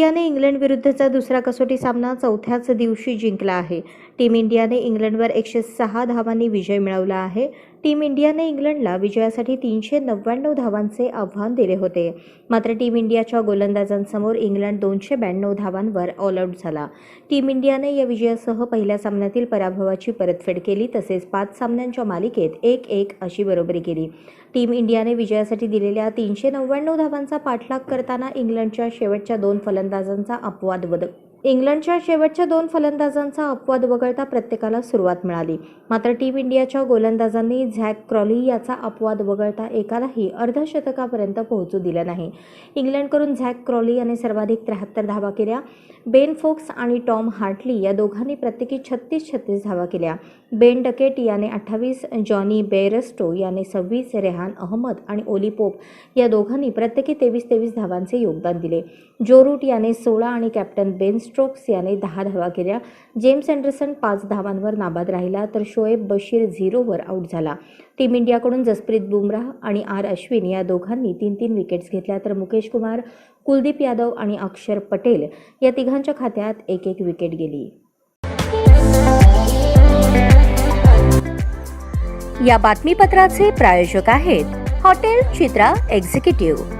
इंडियाने इंग्लंडविरुद्धचा दुसरा कसोटी सामना चौथ्याच दिवशी जिंकला आहे. टीम इंडियाने इंग्लंडवर एकशे सहा धावांनी विजय मिळवला आहे. टीम इंडियाने इंग्लंडला विजयासाठी तीनशे नव्याण्णव धावांचे आव्हान दिले होते. मात्र टीम इंडियाच्या गोलंदाजांसमोर इंग्लंड दोनशे ब्याण्णव धावांवर ऑल आऊट झाला. टीम इंडियाने या विजयासह पहिल्या सामन्यातील पराभवाची परतफेड केली तसेच पाच सामन्यांच्या मालिकेत एक एक अशी बरोबरी केली. टीम इंडियाने विजयासाठी दिलेल्या तीनशे नव्याण्णव धावांचा पाठलाग करताना इंग्लंडच्या शेवटच्या दोन फलंदाजांचा अपवाद वद इंग्लंडच्या शेवटच्या दोन फलंदाजांचा अपवाद वगळता प्रत्येकाला सुरुवात मिळाली. मात्र टीम इंडियाच्या गोलंदाजांनी झॅक क्रॉली याचा अपवाद वगळता एकालाही अर्धशतकापर्यंत पोहोचू दिलं नाही. इंग्लंडकडून झॅक क्रॉली याने सर्वाधिक त्र्याहत्तर धावा केल्या. बेन फोक्स आणि टॉम हार्टली या दोघांनी प्रत्येकी छत्तीस छत्तीस धावा केल्या. बेन डकेट याने अठ्ठावीस जॉनी बेरस्टो याने सव्वीस रेहान अहमद आणि ओली पोप या दोघांनी प्रत्येकी तेवीस तेवीस धावांचे योगदान दिले. जो रूट याने सोळा आणि कॅप्टन बेन स्ट्रोक्स याने दहा धावा केल्या. जेम्स अँडरसन पाच धावांवर नाबाद राहिला तर शोएब बशीर झिरोवर आऊट झाला. टीम इंडियाकडून जसप्रीत बुमराह आणि आर अश्विन या दोघांनी तीन तीन विकेट्स घेतल्या तर मुकेश कुमार कुलदीप यादव आणि अक्षर पटेल या तिघांच्या खात्यात एक एक विकेट गेली. या बातमीपत्राचे प्रायोजक आहेत हॉटेल चित्रा एक्झिक्युटिव्ह.